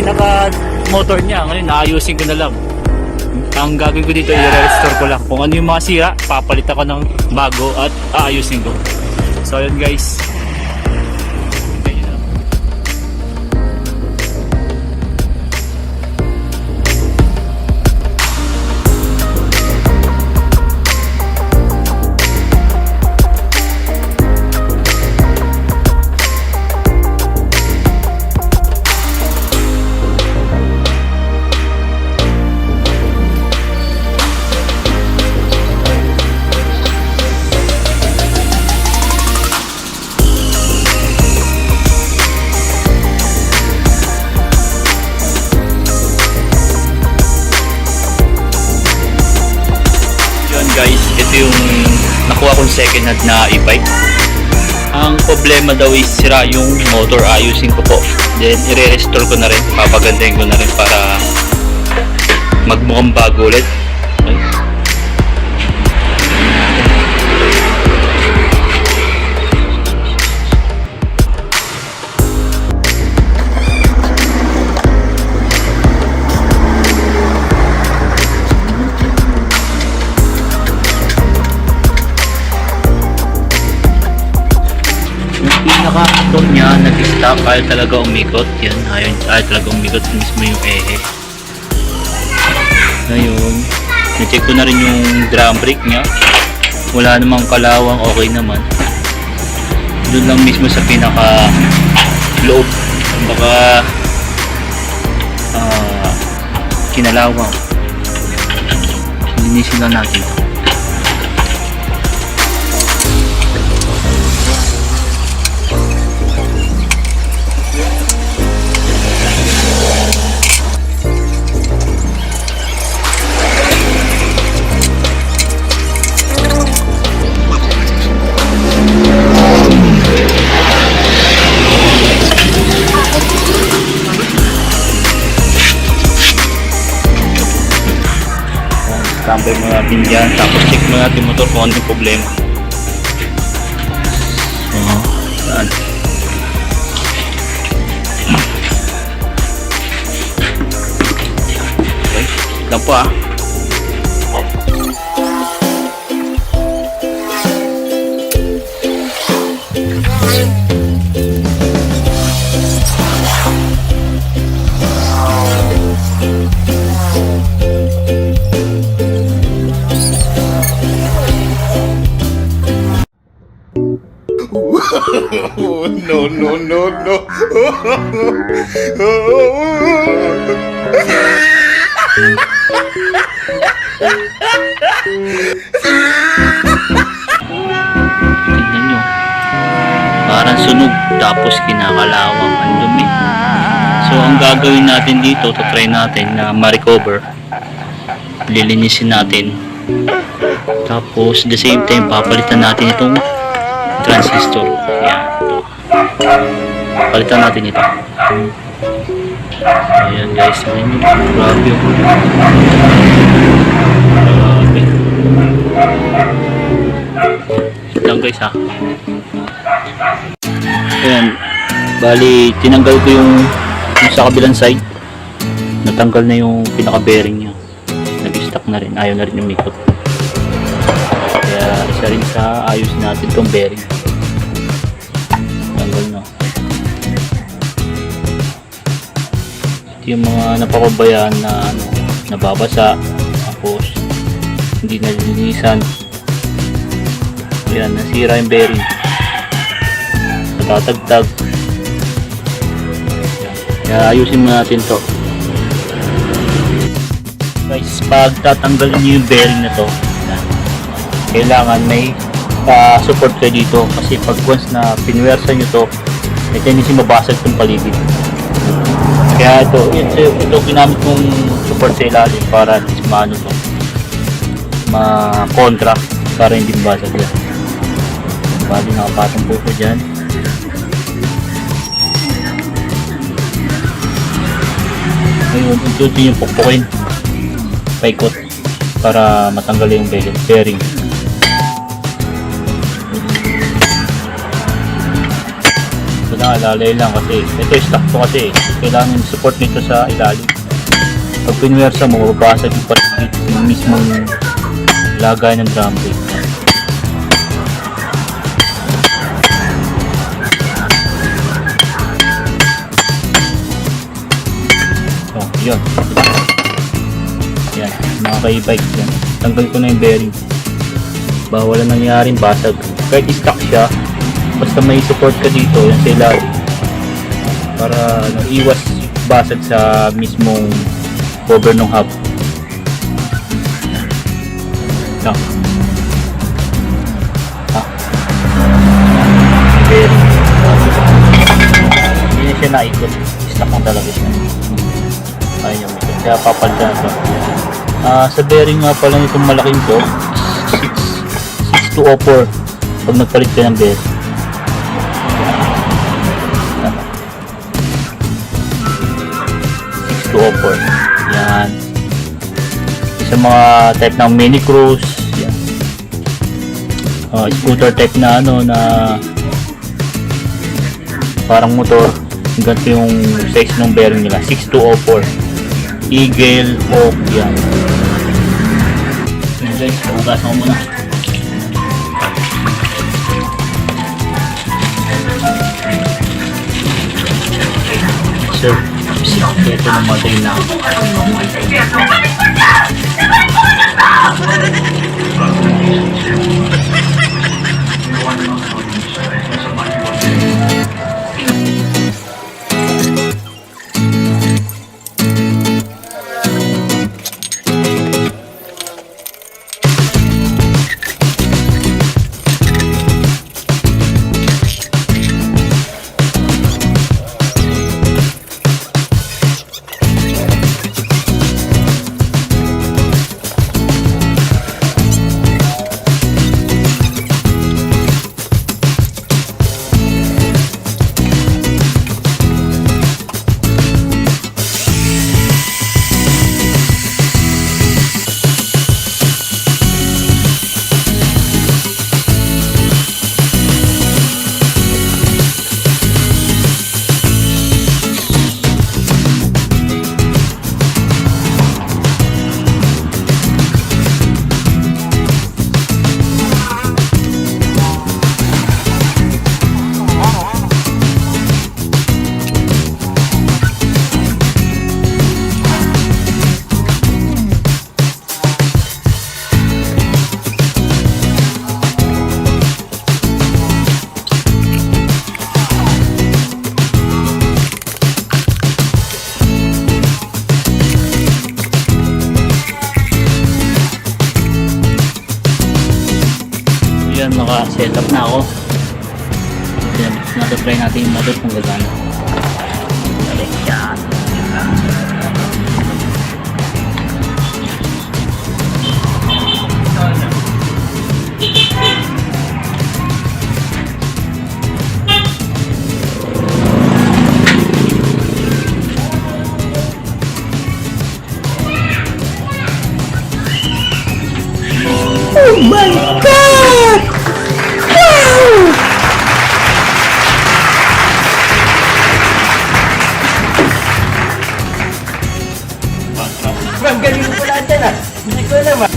pinaka motor niya. Ngayon, naayusin ko na lang. Ang gagawin ko dito, i-restore ko lang. Kung ano yung mga sira, papalit ako ng bago at aayusin ko. So, yun guys. Guys, ito yung nakuha kong second hand na e-bike. Ang problema daw is sira yung motor, ayusin ko po. Then i-restore ko na rin, papagandahin ko na rin para magmukhang bago ulit. Ayaw talaga umikot. Yan, ayaw, ayaw talaga umikot mismo yung ehe. Ngayon, na-check ko na rin yung drum brake niya. Wala namang kalawang, okay naman. Doon lang mismo sa pinaka loob. Baka ah kinalawang. Linisin lang natin. Tambay mo natin dyan. Tapos check mo natin motor kung ano yung problema. Oo. Saan? Okay. Lang po ah. No, no, no, no. Tignan nyo. Parang sunog tapos kinakalawang ang dumi. So ang gagawin natin dito, to try natin na ma-recover. Lilinisin natin. Tapos the same time papalitan natin itong transistor. Yan. Ito. Palitan natin ito. Ayan guys, ayan yun. Grabe yun. Grabe. Ito lang guys ha. Ayan. Bali, tinanggal ko yung, yung sa kabilang side. Natanggal na yung pinaka-bearing niya. Nag-stuck na rin. Ayaw na rin umikot. Kaya isa rin sa ayos natin tong bearing. Tanggal na. Ito yung mga napapabayaan na ano, nababasa. Tapos hindi nalilinisan. Ayan, nasira yung bearing. Natatagtag. Kaya ayusin mo natin to. Guys, pag tatanggalin nyo yung bearing na to, kailangan may ah, support kayo dito. Kasi pag once na pinwersa nyo to may tendency mabasag itong paligid. Kaya ito ito, ito ginamit kong support sa ilalim para maano to ma-contra para hindi mabasag yan. Bali nakapatong po ko dyan. Ngayon ito yung pukpukin paikot para matanggal yung bearing So, lang, kasi ito stock to kasi kailangan support nito sa ilalim. Pag pinwersa mo, mababasag yung paligid yung mismong lagay ng drum brake. Oh, yun. Yan, mga kay-bike yan. Tanggal ko na yung bearing. Ba, wala nangyaring basag. Kahit stock siya, basta may support ka dito, yan sa ilalim. Para ano, iwas basag sa mismong cover ng hub. Yan. Ah. Bearing. Hindi siya naikot. Stock lang talaga siya. Ayun yung ito. Kaya papalitan ko. Ah, sa bearing nga pala nitong malaking to, 6204 pag nagpalit ka ng bearing. Four. Yan. Sa mga type ng mini cruise, yan. Ah, scooter type na ano na parang motor. Ganito yung size ng bearing nila. 6204. Eagle, Oak, yan. Yan guys, pahugasan ko muna. Sir, ito namatay na ako. Yan, naka-set up na ako. Yan, nasa-try natin yung motor kung gagana. Balik yan. Ah. Hindi ko naman.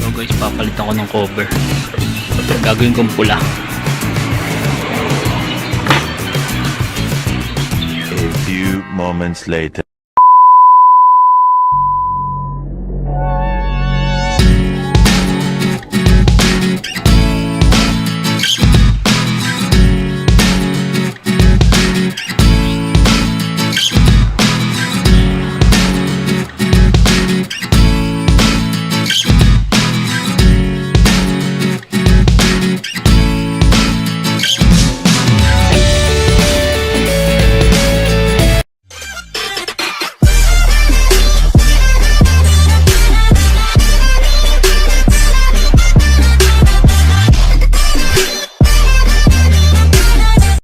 So guys, papalitan ko ng cover. Gagawin kong pula. A few moments later.